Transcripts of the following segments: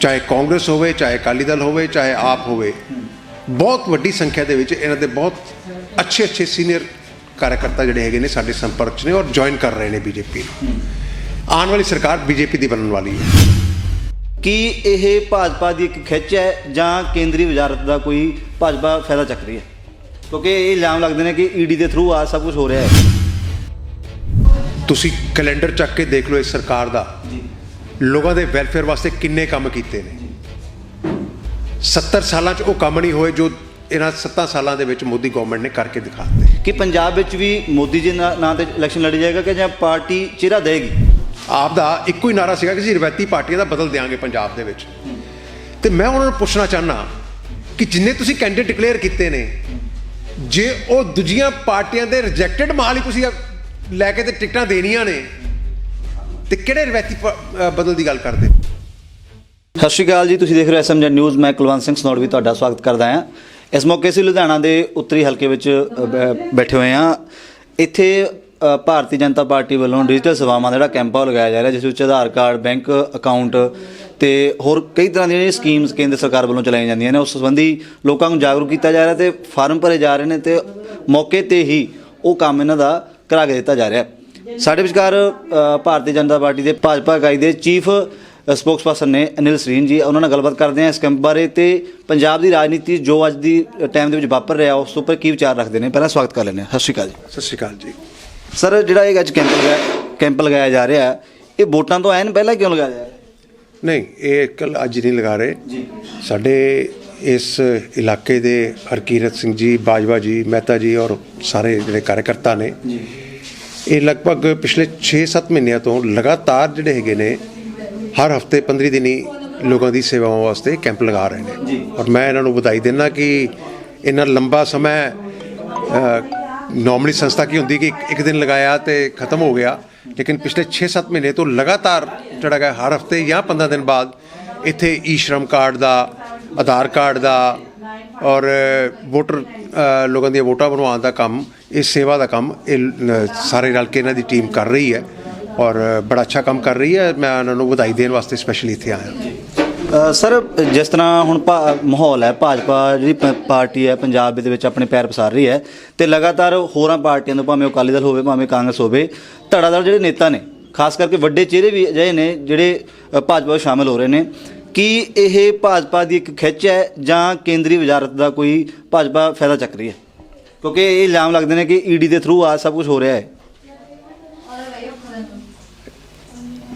ਚਾਹੇ ਕਾਂਗਰਸ ਹੋਵੇ ਚਾਹੇ ਅਕਾਲੀ ਦਲ ਹੋਵੇ ਚਾਹੇ ਆਪ ਹੋਵੇ ਬਹੁਤ ਵੱਡੀ ਸੰਖਿਆ ਦੇ ਵਿੱਚ ਇਹਨਾਂ ਦੇ ਬਹੁਤ ਅੱਛੇ ਅੱਛੇ ਸੀਨੀਅਰ ਕਾਰਜਕਰਤਾ ਜਿਹੜੇ ਹੈਗੇ ਨੇ ਸਾਡੇ ਸੰਪਰਕ 'ਚ ਨੇ ਔਰ ਜੁਆਇਨ ਕਰ ਰਹੇ ਨੇ ਬੀਜੇਪੀ ਨੂੰ। ਆਉਣ ਵਾਲੀ ਸਰਕਾਰ ਬੀਜੇਪੀ ਦੀ ਬਣਨ ਵਾਲੀ ਹੈ। ਕੀ ਇਹ ਭਾਜਪਾ ਦੀ ਇੱਕ ਖਿੱਚ ਹੈ ਜਾਂ ਕੇਂਦਰੀ ਵਜ਼ਾਰਤ ਦਾ ਕੋਈ ਭਾਜਪਾ ਫਾਇਦਾ ਚੱਕ ਰਹੀ ਹੈ? ਕਿਉਂਕਿ ਇਹ ਇਲਜ਼ਾਮ ਲੱਗਦੇ ਨੇ ਕਿ ਈਡੀ ਦੇ ਥਰੂ ਆ ਸਭ ਕੁਝ ਹੋ ਰਿਹਾ ਹੈ। ਤੁਸੀਂ ਕੈਲੰਡਰ ਚੱਕ ਕੇ ਦੇਖ ਲਓ ਇਸ ਸਰਕਾਰ ਦਾ। ਲੋਕਾਂ ਦੇ ਵੈਲਫੇਅਰ ਵਾਸਤੇ ਕਿੰਨੇ ਕੰਮ ਕੀਤੇ ਨੇ? 70 ਸਾਲਾਂ 'ਚ ਉਹ ਕੰਮ ਨਹੀਂ ਹੋਏ ਜੋ ਇਹਨਾਂ 7 ਸਾਲਾਂ ਦੇ ਵਿੱਚ ਮੋਦੀ ਗਵਰਨਮੈਂਟ ਨੇ ਕਰਕੇ ਦਿਖਾ ਦਿੱਤੇ। ਕਿ ਪੰਜਾਬ ਵਿੱਚ ਵੀ ਮੋਦੀ ਜੀ ਨਾ- ਤੇ ਇਲੈਕਸ਼ਨ ਲੜੀ ਜਾਏਗਾ ਕਿ ਜਾਂ ਪਾਰਟੀ ਚਿਹਰਾ ਦੇਗੀ? ਆਪ ਦਾ ਇੱਕੋ ਹੀ ਨਾਰਾ ਸੀਗਾ ਕਿ ਅਸੀਂ ਰਵਾਇਤੀ ਪਾਰਟੀਆਂ ਦਾ ਬਦਲ ਦਿਆਂਗੇ ਪੰਜਾਬ ਦੇ ਵਿੱਚ। ਤੇ ਮੈਂ ਉਹਨਾਂ ਨੂੰ ਪੁੱਛਣਾ ਚਾਹਨਾ ਕਿ ਜਿੰਨੇ ਤੁਸੀਂ ਕੈਂਡੀਡੇਟ ਡਿਕਲੇਅਰ ਕੀਤੇ ਨੇ ਜੇ ਉਹ ਦੂਜੀਆਂ ਪਾਰਟੀਆਂ ਦੇ ਰਿਜੈਕਟਡ ਮਾਲ ਹੀ ਤੁਸੀਂ ਲੈ ਕੇ ਤੇ ਟਿਕਟਾਂ ਦੇਣੀਆਂ ਨੇ ਤੇ ਕਿਹੜੇ ਰਵਾਇਤੀ ਬਦਲ ਦੀ ਗੱਲ ਕਰਦੇ? ਸਤਿ ਸ਼੍ਰੀ ਅਕਾਲ ਜੀ ਤੁਸੀਂ ਦੇਖ ਰਹੇ ਹੋ ਐਸਐਮਜੀ ਨਿਊਜ਼। ਮੈਂ ਕੁਲਵੰਤ ਸਿੰਘ ਸਨੋੜ ਵੀ ਤੁਹਾਡਾ ਸਵਾਗਤ ਕਰਦਾ ਹਾਂ। ਇਸ ਮੌਕੇ ਅਸੀਂ ਲੁਧਿਆਣਾ ਦੇ ਉੱਤਰੀ ਹਲਕੇ ਵਿੱਚ ਅ, ਬੈਠੇ ਹੋਏ ਹਾਂ। ਇੱਥੇ ਭਾਰਤੀ ਜਨਤਾ ਪਾਰਟੀ ਵੱਲੋਂ ਡਿਜੀਟਲ ਸੇਵਾਵਾਂ ਦਾ ਜਿਹੜਾ ਕੈਂਪ ਆ ਉਹ ਲਗਾਇਆ ਜਾ ਰਿਹਾ ਜਿਸ ਵਿੱਚ ਆਧਾਰ ਕਾਰਡ ਬੈਂਕ ਅਕਾਊਂਟ ਤੇ ਹੋਰ ਕਈ ਤਰ੍ਹਾਂ ਦੀਆਂ ਜਿਹੜੀਆਂ ਸਕੀਮਸ ਕੇਂਦਰ ਸਰਕਾਰ ਵੱਲੋਂ ਚਲਾਈਆਂ ਜਾਂਦੀਆਂ ਨੇ ਉਸ ਸੰਬੰਧੀ ਲੋਕਾਂ ਨੂੰ ਜਾਗਰੂਕ ਕੀਤਾ ਜਾ ਰਿਹਾ ਤੇ ਫਾਰਮ ਭਰੇ ਜਾ ਰਹੇ ਨੇ ਤੇ ਮੌਕੇ ਤੇ ਹੀ ਉਹ ਕੰਮ ਇਹਨਾਂ ਦਾ ਕਰਾ ਕੇ ਦਿੱਤਾ ਜਾ ਰਿਹਾ। ਸਾਡੇ ਵਿਚਕਾਰ ਅ, ਭਾਰਤੀ ਜਨਤਾ ਪਾਰਟੀ ਦੇ ਭਾਜਪਾ ਇਕਾਈ ਦੇ ਚੀਫ ਸਪੋਕਸਪਰਸਨ ਨੇ ਅਨਿਲ ਸਰੀਨ ਜੀ ਉਹਨਾਂ ਨਾਲ ਗੱਲਬਾਤ ਕਰਦੇ ਹਾਂ ਇਸ ਕੈਂਪ ਬਾਰੇ ਤੇ ਪੰਜਾਬ ਦੀ ਰਾਜਨੀਤੀ ਜੋ ਅੱਜ ਦੀ ਟਾਈਮ ਦੇ ਵਿੱਚ ਵਾਪਰ ਰਿਹਾ ਉਸ ਉੱਪਰ ਕੀ ਵਿਚਾਰ ਰੱਖਦੇ ਨੇ? ਪਹਿਲਾਂ ਸਵਾਗਤ ਕਰ ਲੈਂਦੇ ਹਾਂ। ਸਤਿ ਸ਼੍ਰੀ ਅਕਾਲ ਜੀ। ਸਤਿ ਸ਼੍ਰੀ ਅਕਾਲ ਜੀ। ਸਰ ਜਿਹੜਾ ਇਹ ਅੱਜ ਕੈਂਪ ਲਗਾਇਆ ਕੈਂਪ ਲਗਾਇਆ ਜਾ ਰਿਹਾ ਹੈ, ਇਹ ਵੋਟਾਂ ਤੋਂ ਐਨ ਪਹਿਲਾਂ ਕਿਉਂ ਲਗਾਇਆ ਜਾ ਰਿਹਾ? ਨਹੀਂ ਇਹ ਕੱਲ ਅੱਜ ਨਹੀਂ ਲਗਾ ਰਹੇ। ਜੀ। ਸਾਡੇ ਇਸ ਇਲਾਕੇ ਦੇ ਹਰਕੀਰਤ ਸਿੰਘ ਜੀ ਬਾਜਵਾ ਜੀ ਮਹਿਤਾ ਜੀ ਔਰ ਸਾਰੇ ਜਿਹੜੇ ਕਾਰਜਕਰਤਾ ਨੇ ਜੀ। ਇਹ ਲਗਭਗ ਪਿਛਲੇ 6-7 ਮਹੀਨਿਆਂ ਤੋਂ ਲਗਾਤਾਰ ਜਿਹੜੇ ਹੈਗੇ ਨੇ ਹਰ ਹਫ਼ਤੇ 15 ਦਿਨੀ ਲੋਕਾਂ ਦੀ ਸੇਵਾਵਾਂ ਵਾਸਤੇ ਕੈਂਪ ਲਗਾ ਰਹੇ ਨੇ। ਔਰ ਮੈਂ ਇਹਨਾਂ ਨੂੰ ਵਧਾਈ ਦਿੰਦਾ ਕਿ ਇਹਨਾਂ ਲੰਬਾ ਸਮਾਂ ਨਾਰਮਲੀ ਸੰਸਥਾ ਕੀ ਹੁੰਦੀ ਕਿ ਇੱਕ- ਦਿਨ ਲਗਾਇਆ ਤੇ ਖਤਮ ਹੋ ਗਿਆ ਲੇਕਿਨ ਪਿਛਲੇ 6-7 ਮਹੀਨੇ ਤੋਂ ਲਗਾਤਾਰ ਜਿਹੜਾ ਹੈ ਹਰ ਹਫ਼ਤੇ ਜਾਂ 15 ਦਿਨ ਬਾਅਦ ਇੱਥੇ ਈ ਸ਼੍ਰਮ ਕਾਰਡ ਦਾ ਆਧਾਰ ਕਾਰਡ ਦਾ ਔਰ ਵੋਟਰ ਲੋਕਾਂ ਦੀਆਂ ਵੋਟਾਂ ਬਣਵਾਉਣ ਦਾ ਕੰਮ ਇਹ ਸੇਵਾ ਦਾ ਕੰਮ ਇਹ ਸਾਰੇ ਰਲ ਕੇ ਇਹਨਾਂ ਦੀ ਟੀਮ ਕਰ ਰਹੀ ਹੈ ਔਰ ਬੜਾ ਅੱਛਾ ਕੰਮ ਕਰ ਰਹੀ ਹੈ ਮੈਂ ਉਹਨਾਂ ਨੂੰ ਵਧਾਈ ਦੇਣ ਵਾਸਤੇ ਸਪੈਸ਼ਲੀ ਇੱਥੇ ਆਇਆ ਸਰ ਜਿਸ ਤਰ੍ਹਾਂ ਹੁਣ ਭਾ- ਮਾਹੌਲ ਹੈ ਭਾਜਪਾ ਜਿਹੜੀ ਪ- ਪਾਰਟੀ ਹੈ ਪੰਜਾਬ ਦੇ ਵਿੱਚ ਆਪਣੇ ਪੈਰ ਪਸਾਰ ਰਹੀ ਹੈ ਤੇ ਲਗਾਤਾਰ ਹੋਰਾਂ ਪਾਰਟੀਆਂ ਤੋਂ ਭਾਵੇਂ ਅਕਾਲੀ ਦਲ ਹੋਵੇ ਭਾਵੇਂ ਕਾਂਗਰਸ ਹੋਵੇ ਧੜਾਧੜ ਜਿਹੜੇ ਨੇਤਾ ਨੇ ਖਾਸ ਕਰਕੇ ਵੱਡੇ ਚਿਹਰੇ ਵੀ ਅਜਿਹੇ ਨੇ ਜਿਹੜੇ ਭਾਜਪਾ ਵਿੱਚ ਸ਼ਾਮਿਲ ਹੋ ਰਹੇ ਨੇ ਕੀ ਇਹ ਭਾਜਪਾ ਦੀ ਇੱਕ ਖਿੱਚ ਹੈ ਜਾਂ ਕੇਂਦਰੀ ਵਜ਼ਾਰਤ ਦਾ ਕੋਈ ਭਾਜਪਾ ਫਾਇਦਾ ਚੱਕ ਰਹੀ ਹੈ ਕਿਉਂਕਿ ਇਹ ਇਲਜ਼ਾਮ ਲੱਗਦੇ ਨੇ ਕਿ ਈਡੀ ਦੇ ਥਰੂ ਆ ਸਭ ਕੁਝ ਹੋ ਰਿਹਾ ਹੈ।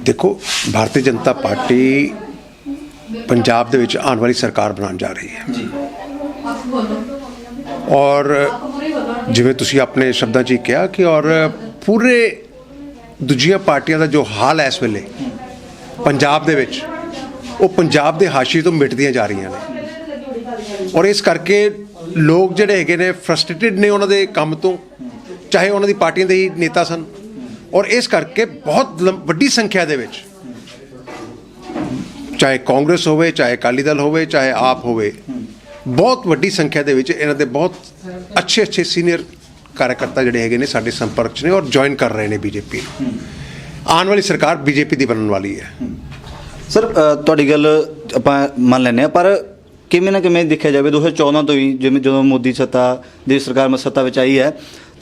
ਦੇਖੋ ਭਾਰਤੀ ਜਨਤਾ ਪਾਰਟੀ ਪੰਜਾਬ ਦੇ ਵਿੱਚ ਆਉਣ ਵਾਲੀ ਸਰਕਾਰ ਬਣਾਉਣ ਜਾ ਰਹੀ ਹੈ। ਜੀ। ਔਰ ਜਿਵੇਂ ਤੁਸੀਂ ਆਪਣੇ ਸ਼ਬਦਾਂ 'ਚ ਹੀ ਕਿਹਾ ਕਿ ਔਰ ਪੂਰੇ ਦੂਜੀਆਂ ਪਾਰਟੀਆਂ ਦਾ ਜੋ ਹਾਲ ਹੈ ਇਸ ਵੇਲੇ ਪੰਜਾਬ ਦੇ ਵਿੱਚ ਉਹ ਪੰਜਾਬ ਦੇ ਹਾਸ਼ੀਏ ਤੋਂ ਮਿਟਦੀਆਂ ਜਾ ਰਹੀਆਂ ਨੇ। ਔਰ ਇਸ ਕਰਕੇ ਲੋਕ ਜਿਹੜੇ ਹੈਗੇ ਨੇ ਫਰਸਟ੍ਰੇਟਡ ਨੇ ਉਹਨਾਂ ਦੇ ਕੰਮ ਤੋਂ, ਚਾਹੇ ਉਹਨਾਂ ਦੀ ਪਾਰਟੀਆਂ ਦੇ ਹੀ ਨੇਤਾ ਸਨ। ਔਰ ਇਸ ਕਰਕੇ ਬਹੁਤ ਲੰ- ਵੱਡੀ ਸੰਖਿਆ ਦੇ ਵਿੱਚ ਚਾਹੇ ਕਾਂਗਰਸ ਹੋਵੇ, ਚਾਹੇ ਅਕਾਲੀ ਦਲ ਹੋਵੇ, ਚਾਹੇ ਆਪ ਹੋਵੇ, ਬਹੁਤ ਵੱਡੀ ਸੰਖਿਆ ਦੇ ਵਿੱਚ ਇਹਨਾਂ ਦੇ ਬਹੁਤ ਅੱਛੇ ਅੱਛੇ ਸੀਨੀਅਰ ਕਾਰਜਕਰਤਾ ਜਿਹੜੇ ਹੈਗੇ ਨੇ ਸਾਡੇ ਸੰਪਰਕ 'ਚ ਨੇ ਔਰ ਜੁਆਇਨ ਕਰ ਰਹੇ ਨੇ ਬੀਜੇਪੀ ਨੂੰ। ਆਉਣ ਵਾਲੀ ਸਰਕਾਰ ਬੀਜੇਪੀ ਦੀ ਬਣਨ ਵਾਲੀ ਹੈ। ਸਰ ਤੁਹਾਡੀ ਗੱਲ ਆਪਾਂ ਮੰਨ ਲੈਂਦੇ ਆ ਪਰ ਕਿਵੇਂ ਨਾ ਕਿਵੇਂ ਦੇਖਿਆ ਜਾਵੇ 2014 ਤੋਂ ਹੀ ਜਿਵੇਂ ਜਦੋਂ ਮੋਦੀ ਸੱਤਾ ਦੀ ਸਰਕਾਰ ਮ ਸੱਤਾ ਵਿੱਚ ਆਈ ਹੈ,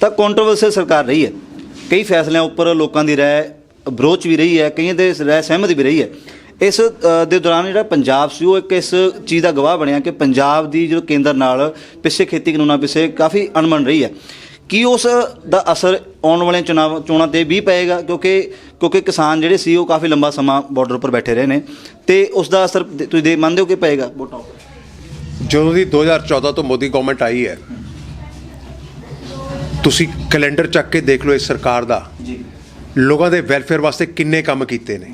ਤਾਂ ਕੰਟਰੋਵਰਸੀਅਲ ਸਰਕਾਰ ਰਹੀ ਹੈ। ਕਈ ਫੈਸਲਿਆਂ ਉੱਪਰ ਲੋਕਾਂ ਦੀ ਰਾਏ ਵਿਰੋਧ ਵੀ ਰਹੀ ਹੈ, ਕਈਆਂ ਦੇ ਰਾਏ ਸਹਿਮਤ ਵੀ ਰਹੀ ਹੈ। ਇਸ ਦੇ ਦੌਰਾਨ ਜਿਹੜਾ ਪੰਜਾਬ ਸੀ, ਉਹ ਇੱਕ ਇਸ ਚੀਜ਼ ਦਾ ਗਵਾਹ ਬਣਿਆ ਕਿ ਪੰਜਾਬ ਦੀ ਜਦੋਂ ਕੇਂਦਰ ਨਾਲ ਪਿੱਛੇ ਖੇਤੀ ਕਾਨੂੰਨਾਂ ਪਿੱਛੇ ਕਾਫੀ ਅਣਮਨ ਰਹੀ ਹੈ। ਕੀ ਉਸ ਦਾ ਅਸਰ ਆਉਣ ਵਾਲੇ ਚੁਣਾਵ, ਚੋਣਾਂ ਤੇ ਵੀ ਪਏਗਾ? ਕਿਉਂਕਿ ਕਿਉਂਕਿ ਕਿਸਾਨ ਜਿਹੜੇ ਸੀ, ਉਹ ਕਾਫੀ ਲੰਬਾ ਸਮਾਂ ਬਾਰਡਰ ਉੱਪਰ ਬੈਠੇ ਰਹੇ ਨੇ ਤੇ ਉਸ ਦਾ ਅਸਰ ਤੁਸੀਂ ਦੇ, ਮੰਨਦੇ ਹੋ ਕਿ ਪਏਗਾ ਵੋਟਾਂ ਜਦੋਂ ਦੀ 2014 ਤੋਂ ਮੋਦੀ ਗਵਰਨਮੈਂਟ ਆਈ ਹੈ ਤੁਸੀਂ ਕੈਲੰਡਰ ਚੱਕ ਕੇ ਦੇਖ ਲਓ ਇਸ ਸਰਕਾਰ ਦਾ। ਜੀ। ਲੋਕਾਂ ਦੇ ਵੈਲਫੇਅਰ ਵਾਸਤੇ ਕਿੰਨੇ ਕੰਮ ਕੀਤੇ ਨੇ।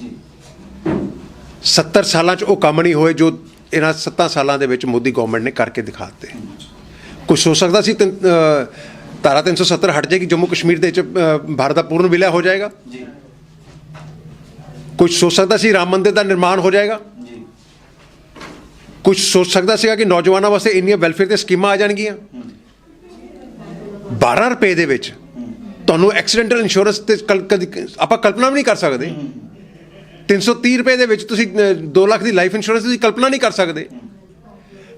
70 ਸਾਲਾਂ 'ਚ ਉਹ ਕੰਮ ਨਹੀਂ ਹੋਏ ਜੋ ਇਹਨਾਂ 7 ਸਾਲਾਂ ਦੇ ਵਿੱਚ ਮੋਦੀ ਗਵਰਨਮੈਂਟ ਨੇ ਕਰਕੇ ਦਿਖਾ ਦਿੱਤੇ ਕੁਝ ਹੋ ਸਕਦਾ ਸੀ ਧਾਰਾ 370 ਹਟ ਜਾਏਗੀ ਜੰਮੂ ਕਸ਼ਮੀਰ ਦੇ ਵਿੱਚ ਭਾਰਤ ਦਾ ਪੂਰਨ ਵਿਲय ਹੋ ਜਾਏਗਾ। ਜੀ। ਕੁਝ ਸੋਚ ਸਕਦਾ ਸੀ ਰਾਮ ਮੰਦਿਰ ਦਾ ਨਿਰਮਾਣ ਹੋ ਜਾਏਗਾ। ਕੁਝ ਸੋਚ ਸਕਦਾ ਸੀਗਾ ਕਿ ਨੌਜਵਾਨਾਂ ਵਾਸਤੇ ਇੰਨੀਆਂ ਵੈਲਫੇਅਰ ਦੀਆਂ ਸਕੀਮਾਂ ਆ ਜਾਣਗੀਆਂ? 12 ਰੁਪਏ ਦੇ ਵਿੱਚ ਤੁਹਾਨੂੰ ਐਕਸੀਡੈਂਟਲ ਇੰਸ਼ੋਰੈਂਸ ਤੇ ਕਲ- ਕਦੀ ਆਪਾਂ ਕਲਪਨਾ ਵੀ ਨਹੀਂ ਕਰ ਸਕਦੇ। 330 ਰੁਪਏ ਦੇ ਵਿੱਚ ਤੁਸੀਂ 2 ਲੱਖ ਦੀ ਲਾਈਫ ਇੰਸ਼ੋਰੈਂਸ ਤੁਸੀਂ ਕਲਪਨਾ ਨਹੀਂ ਕਰ ਸਕਦੇ।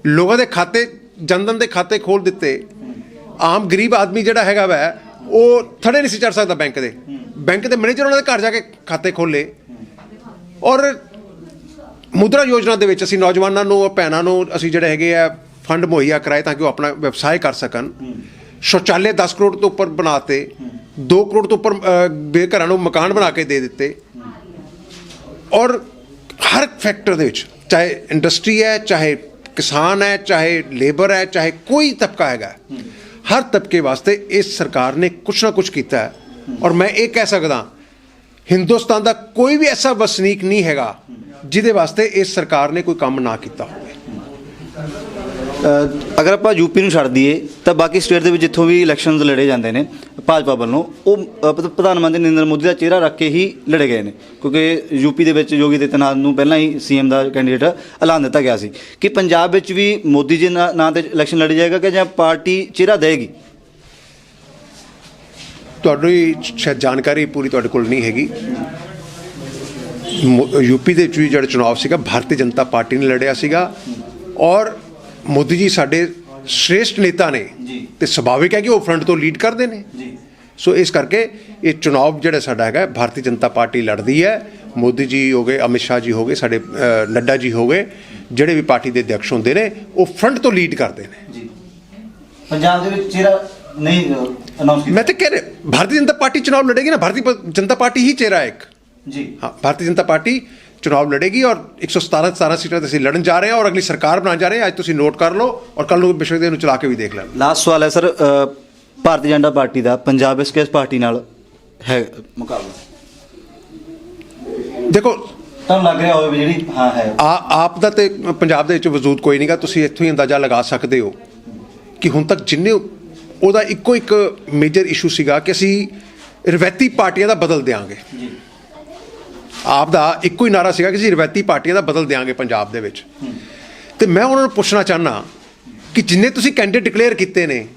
ਲੋਕਾਂ ਦੇ ਖਾਤੇ, ਜਨਧਨ ਦੇ ਖਾਤੇ ਖੋਲ ਦਿੱਤੇ। ਆਮ ਗਰੀਬ ਆਦਮੀ ਜਿਹੜਾ ਹੈਗਾ ਵੈ, ਉਹ ਥੜੇ ਨਹੀਂ ਸੀ ਚੜ ਸਕਦਾ ਬੈਂਕ ਦੇ। ਬੈਂਕ ਦੇ ਮੈਨੇਜਰ ਉਹਨਾਂ ਦੇ ਘਰ ਜਾ ਕੇ ਖਾਤੇ ਖੋਲੇ ਔਰ ਮੁਦਰਾ ਯੋਜਨਾ ਦੇ ਵਿੱਚ ਅਸੀਂ ਨੌਜਵਾਨਾਂ ਨੂੰ, ਭੈਣਾਂ ਨੂੰ ਅਸੀਂ ਜਿਹੜੇ ਹੈਗੇ ਆ ਫੰਡ ਮੁਹੱਈਆ ਕਰਾਏ ਤਾਂ ਕਿ ਉਹ ਆਪਣਾ ਵਿਵਸਾय ਕਰ ਸਕਣ। ਸ਼ੌਚਾਲੇ 10 ਕਰੋੜ ਤੋਂ ਉੱਪਰ ਬਣਾਤੇ 2 ਕਰੋੜ ਤੋਂ ਉੱਪਰ ਬੇਘਰਾਂ ਨੂੰ ਮਕਾਨ ਬਣਾ ਕੇ ਦੇ ਦਿੱਤੇ। ਔਰ ਹਰ ਫੈਕਟਰ ਦੇ ਵਿੱਚ, ਚਾਹੇ ਇੰਡਸਟਰੀ ਹੈ, ਚਾਹੇ ਕਿਸਾਨ ਹੈ, ਚਾਹੇ ਲੇਬਰ ਹੈ, ਚਾਹੇ ਕੋਈ ਤਬਕਾ ਹੈਗਾ, ਹਰ ਤਬਕੇ ਵਾਸਤੇ ਇਸ ਸਰਕਾਰ ਨੇ ਕੁਛ ਨਾ ਕੁਛ ਕੀਤਾ ਔਰ ਮੈਂ ਇਹ ਕਹਿ ਸਕਦਾ ਹਿੰਦੁਸਤਾਨ ਦਾ ਕੋਈ ਵੀ ਐਸਾ ਵਸਨੀਕ ਨਹੀਂ ਹੈਗਾ ਜਿਹਦੇ ਵਾਸਤੇ ਇਸ ਸਰਕਾਰ ਨੇ ਕੋਈ ਕੰਮ ਨਾ ਕੀਤਾ ਹੋਵੇ। ਅਗਰ ਆਪਾਂ ਯੂਪੀ ਨੂੰ ਛੱਡ ਦਈਏ, ਤਾਂ ਬਾਕੀ ਸਟੇਟ ਦੇ ਵਿੱਚ ਜਿੱਥੋਂ ਵੀ ਇਲੈਕਸ਼ਨਸ ਲੜੇ ਜਾਂਦੇ ਨੇ, ਭਾਜਪਾ ਵੱਲੋਂ, ਉਹ ਪ੍ਰਧਾਨ ਮੰਤਰੀ ਨਰਿੰਦਰ ਮੋਦੀ ਦਾ ਚਿਹਰਾ ਰੱਖ ਕੇ ਹੀ ਲੜੇ ਗਏ ਨੇ, ਕਿਉਂਕਿ ਯੂਪੀ ਦੇ ਵਿੱਚ ਯੋਗੀ ਆਦਿੱਤਿਆਨਾਥ ਨੂੰ ਪਹਿਲਾਂ ਹੀ ਸੀਐਮ ਦਾ ਕੈਂਡੀਡੇਟ ਐਲਾਨ ਦਿੱਤਾ ਗਿਆ ਸੀ। ਕਿ ਪੰਜਾਬ ਵਿੱਚ ਵੀ ਮੋਦੀ ਜੀ ਨਾ- ਨਾਂ ਤੇ ਇਲੈਕਸ਼ਨ ਲੜੀ ਜਾਏਗਾ ਕਿ ਜਾਂ ਪਾਰਟੀ ਚਿਹਰਾ ਦੇਗੀ ਤੁਹਾਡੀ ਸ਼ਾਇਦ ਜਾਣਕਾਰੀ ਪੂਰੀ ਤੁਹਾਡੇ ਕੋਲ ਨਹੀਂ ਹੈਗੀ। ਯੂਪੀ ਦੇ ਵਿੱਚ ਜਿਹੜਾ ਚੁਣਾਵ ਸੀਗਾ ਭਾਰਤੀ ਜਨਤਾ ਪਾਰਟੀ ਨੇ ਲੜਿਆ ਸੀਗਾ ਔਰ ਮੋਦੀ ਜੀ ਸਾਡੇ ਸ਼੍ਰੇਸ਼ਟ ਨੇਤਾ ਨੇ। ਤੇ ਸੁਭਾਵਿਕ ਹੈ ਕਿ ਉਹ ਫਰੰਟ ਤੋਂ ਲੀਡ ਕਰਦੇ ਨੇ। ਸੋ ਇਸ ਕਰਕੇ ਇਹ ਚੁਣਾਵ ਜਿਹੜਾ ਸਾਡਾ ਹੈਗਾ ਭਾਰਤੀ ਜਨਤਾ ਪਾਰਟੀ ਲੜਦੀ ਹੈ। ਮੋਦੀ ਜੀ ਹੋ ਗਏ ਅਮਿਤ ਸ਼ਾਹ ਜੀ ਹੋ ਗਏ ਸਾਡੇ ਨੱਡਾ ਜੀ ਹੋ ਗਏ ਜਿਹੜੇ ਵੀ ਪਾਰਟੀ ਦੇ ਅਧਿਕਸ਼ ਹੁੰਦੇ ਨੇ ਉਹ ਫਰੰਟ ਤੋਂ ਲੀਡ ਕਰਦੇ ਨੇ। ਜੀ। ਪੰਜਾਬ ਦੇ ਵਿੱਚ ਚਿਹਰਾ ਨਹੀਂ ਅਨਾਉਂਸ ਮੈਂ ਤਾਂ ਕਹਿ ਰਿਹਾ ਭਾਰਤੀ ਜਨਤਾ ਪਾਰਟੀ ਚੁਣਾਵ ਲੜੇਗੀ ਨਾ ਭਾਰਤੀ ਪ- ਜਨਤਾ ਪਾਰਟੀ ਹੀ ਚਿਹਰਾ ਹੈ ਇੱਕ। ਜੀ। ਹਾਂ ਭਾਰਤੀ ਜਨਤਾ ਪਾਰਟੀ ਚੁਣਾਵ ਲੜੇਗੀ ਔਰ 117 17 ਸੀਟਾਂ ਤੇ ਅਸੀਂ ਲੜਨ ਜਾ ਰਹੇ ਹਾਂ ਔਰ ਅਗਲੀ ਸਰਕਾਰ ਬਣਾਉਣ ਜਾ ਰਹੇ ਹਾਂ। ਅੱਜ ਤੁਸੀਂ ਨੋਟ ਕਰ ਲਓ ਔਰ ਕੱਲ ਨੂੰ ਬਿਸ਼ਕ ਦੇ ਨੂੰ ਚਲਾ ਕੇ ਵੀ ਦੇਖ ਲੈਣਾ। ਲਾਸਟ ਸਵਾਲ ਹੈ ਸਰ ਭਾਰਤੀ ਜਨਤਾ ਪਾਰਟੀ ਦਾ ਪੰਜਾਬ ਕਿਸ ਪਾਰਟੀ ਨਾਲ ਹੈ ਮੁਕਾਬਲਾ? ਦੇਖੋ ਤੁਹਾਨੂੰ ਲੱਗ ਰਿਹਾ ਹੋਵੇ ਵੀ ਜਿਹੜੀ ਹਾਂ ਹੈ। ਆ ਆਪ ਦਾ ਤੇ ਪੰਜਾਬ ਦੇ ਵਿੱਚ ਵਜੂਦ ਕੋਈ ਨਹੀਂਗਾ ਤੁਸੀਂ ਇੱਥੋਂ ਹੀ ਅੰਦਾਜ਼ਾ ਲਗਾ ਸਕਦੇ ਹੋ ਕਿ ਹੁਣ ਤੱਕ ਜਿੰਨੇ ਉਹਦਾ ਇੱਕੋ ਇੱਕ ਮੇਜਰ ਇਸ਼ੂ ਸੀਗਾ ਕਿ ਅਸੀਂ ਰਵੈਤੀ ਪਾਰਟੀਆਂ ਦਾ ਬਦਲ ਦਿਆਂਗੇ। ਜੀ। ਆਪ ਦਾ ਇੱਕੋ ਹੀ ਨਾਰਾ ਸੀਗਾ ਕਿ ਅਸੀਂ ਰਵੈਤੀ ਪਾਰਟੀਆਂ ਦਾ ਬਦਲ ਦਿਆਂਗੇ ਪੰਜਾਬ ਦੇ ਵਿੱਚ। ਤੇ ਮੈਂ ਉਹਨਾਂ ਨੂੰ ਪੁੱਛਣਾ ਚਾਹਨਾ ਕਿ ਜਿੰਨੇ ਤੁਸੀਂ ਕੈਂਡੀਡੇਟ ਡਿਕਲੇਅਰ ਕੀਤੇ ਨੇ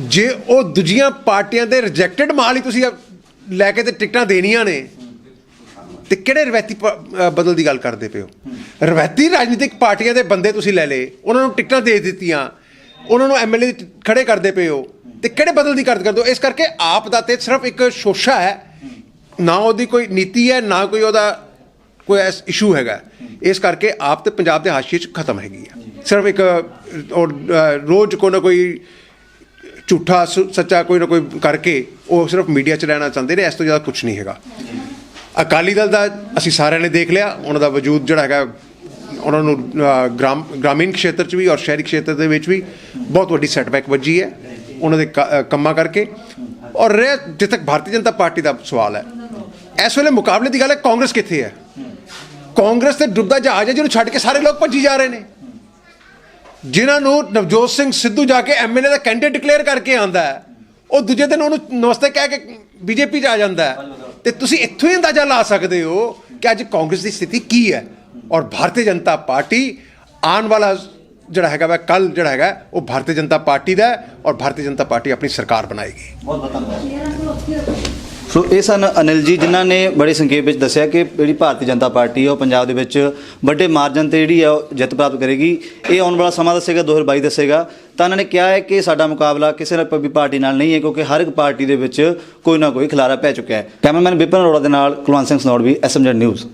ਜੇ ਉਹ ਦੂਜੀਆਂ ਪਾਰਟੀਆਂ ਦੇ ਰਿਜੈਕਟਡ ਮਾਲ ਹੀ ਤੁਸੀਂ ਲੈ ਕੇ ਤੇ ਟਿਕਟਾਂ ਦੇਣੀਆਂ ਨੇ ਤੇ ਕਿਹੜੇ ਰਵੈਤੀ ਬਦਲ ਦੀ ਗੱਲ ਕਰਦੇ ਪਏ ਹੋ? ਰਵੈਤੀ ਰਾਜਨੀਤਿਕ ਪਾਰਟੀਆਂ ਦੇ ਬੰਦੇ ਤੁਸੀਂ ਲੈ ਲਏ ਉਹਨਾਂ ਨੂੰ ਟਿਕਟਾਂ ਦੇ ਦਿੱਤੀਆਂ ਉਹਨਾਂ ਨੂੰ ਐਮਐਲਏ ਖੜੇ ਕਰਦੇ ਪਏ ਹੋ ਤੇ ਕਿਹੜੇ ਬਦਲ ਦੀ ਗੱਲ ਕਰਦੇ ਹੋ? ਇਸ ਕਰਕੇ ਆਪ ਦਾ ਤੇ ਸਿਰਫ ਇੱਕ ਸ਼ੋਸ਼ਾ ਹੈ। ਨਾ ਉਹਦੀ ਕੋਈ ਨੀਤੀ ਹੈ ਨਾ ਕੋਈ ਉਹਦਾ ਕੋਈ ਐਸ ਇਸ਼ੂ ਹੈਗਾ। ਇਸ ਕਰਕੇ ਆਪ ਤੇ ਪੰਜਾਬ ਦੇ ਹਾਸ਼ੀਏ 'ਚ ਖਤਮ ਹੈਗੀ ਹੈ ਸਿਰਫ ਇੱਕ ਔਰ, ਰੋਜ਼ ਕੋਈ ਨਾ ਕੋਈ ਝੂਠਾ ਸ- ਸੱਚਾ ਕੋਈ ਨਾ ਕੋਈ ਕਰਕੇ ਉਹ ਸਿਰਫ ਮੀਡੀਆ 'ਚ ਰਹਿਣਾ ਚਾਹੁੰਦੇ ਨੇ ਇਸ ਤੋਂ ਜ਼ਿਆਦਾ ਕੁਝ ਨਹੀਂ ਹੈਗਾ। ਅਕਾਲੀ ਦਲ ਦਾ ਅਸੀਂ ਸਾਰਿਆਂ ਨੇ ਦੇਖ ਲਿਆ ਉਹਨਾਂ ਦਾ ਵਜੂਦ ਜਿਹੜਾ ਹੈਗਾ ਉਹਨਾਂ ਨੂੰ ਅ, ਗ੍ਰਾਮ ਗ੍ਰਾਮੀਣ ਖੇਤਰ 'ਚ ਵੀ ਔਰ ਸ਼ਹਿਰੀ ਖੇਤਰ ਦੇ ਵਿੱਚ ਵੀ ਬਹੁਤ ਵੱਡੀ ਸੈਟਬੈਕ ਵੱਜੀ ਹੈ ਉਹਨਾਂ ਦੇ ਕ- ਕੰਮਾਂ ਕਰਕੇ। ਔਰ ਰਹਿ ਜਿੱਥੇ ਤੱਕ ਭਾਰਤੀ ਜਨਤਾ ਪਾਰਟੀ ਦਾ ਸਵਾਲ ਹੈ। ਇਸ ਵੇਲੇ ਮੁਕਾਬਲੇ ਦੀ ਗੱਲ ਹੈ, ਕਾਂਗਰਸ ਕਿੱਥੇ ਹੈ? ਕਾਂਗਰਸ ਤੇ ਡੁੱਬਦਾ ਜਹਾਜ਼ ਹੈ ਜਿਹਨੂੰ ਛੱਡ ਕੇ ਸਾਰੇ ਲੋਕ ਭੱਜੀ ਜਾ ਰਹੇ ਨੇ। ਜਿਨ੍ਹਾਂ ਨੂੰ ਨਵਜੋਤ ਸਿੰਘ ਸਿੱਧੂ ਜਾ ਕੇ ਐਮਐਲਏ ਦਾ ਕੈਂਡੀਡੇਟ ਡਿਕਲੇਅਰ ਕਰਕੇ ਆਂਦਾ ਹੈ, ਉਹ ਦੂਜੇ ਦਿਨ ਉਹਨੂੰ ਨਮਸਤੇ ਕਹਿ ਕੇ ਬੀਜੇਪੀ 'ਚ ਆ ਜਾਂਦਾ ਹੈ। ਤੇ ਤੁਸੀਂ ਇੱਥੋਂ ਹੀ ਅੰਦਾਜ਼ਾ ਲਾ ਸਕਦੇ ਹੋ ਕਿ ਅੱਜ ਕਾਂਗਰਸ ਦੀ ਸਥਿਤੀ ਕੀ ਹੈ? ਔਰ ਭਾਰਤੀ ਜਨਤਾ ਪਾਰਟੀ ਆਉਣ ਵਾਲਾ ਜਿਹੜਾ ਹੈਗਾ ਵਾ ਕੱਲ ਜਿਹੜਾ ਹੈਗਾ ਉਹ ਭਾਰਤੀ ਜਨਤਾ ਪਾਰਟੀ ਦਾ ਹੈ ਔਰ ਭਾਰਤੀ ਜਨਤਾ ਪਾਰਟੀ ਆਪਣੀ ਸਰਕਾਰ ਬਣਾਏਗੀ। ਬਹੁਤ ਬਹੁਤ ਧੰਨਵਾਦ। ਸੋ ਇਹ ਸਨ ਅਨਿਲ ਜੀ ਜਿਨ੍ਹਾਂ ਨੇ ਬੜੀ ਸੰਖੇਪ ਵਿੱਚ ਦੱਸਿਆ ਕਿ ਜਿਹੜੀ ਭਾਰਤੀ ਜਨਤਾ ਪਾਰਟੀ ਹੈ ਉਹ ਪੰਜਾਬ ਦੇ ਵਿੱਚ ਵੱਡੇ ਮਾਰਜਨ ਤੇ ਜਿਹੜੀ ਹੈ ਉਹ ਜਿੱਤ ਪ੍ਰਾਪਤ ਕਰੇਗੀ। ਇਹ ਆਉਣ ਵਾਲਾ ਸਮਾਂ ਦੱਸੇਗਾ 2022 ਦੱਸੇਗਾ। ਤਾਂ ਇਹਨਾਂ ਨੇ ਕਿਹਾ ਹੈ ਕਿ ਸਾਡਾ ਮੁਕਾਬਲਾ ਕਿਸੇ ਨਾ ਵੀ ਪਾਰਟੀ ਨਾਲ ਨਹੀਂ ਹੈ ਕਿਉਂਕਿ ਹਰ ਇੱਕ ਪਾਰਟੀ ਦੇ ਵਿੱਚ ਕੋਈ ਨਾ ਕੋਈ ਖਿਲਾਰਾ ਪੈ ਚੁੱਕਿਆ ਹੈ। ਕੈਮਰਾਮੈਨ ਵਿਪਨ ਅਰੋੜਾ ਦੇ ਨਾਲ ਕੁਲਵੰਤ ਸਿੰਘ ਸਨੌੜ ਵੀ ਐਸਐਮਜੀ ਨਿਊਜ਼।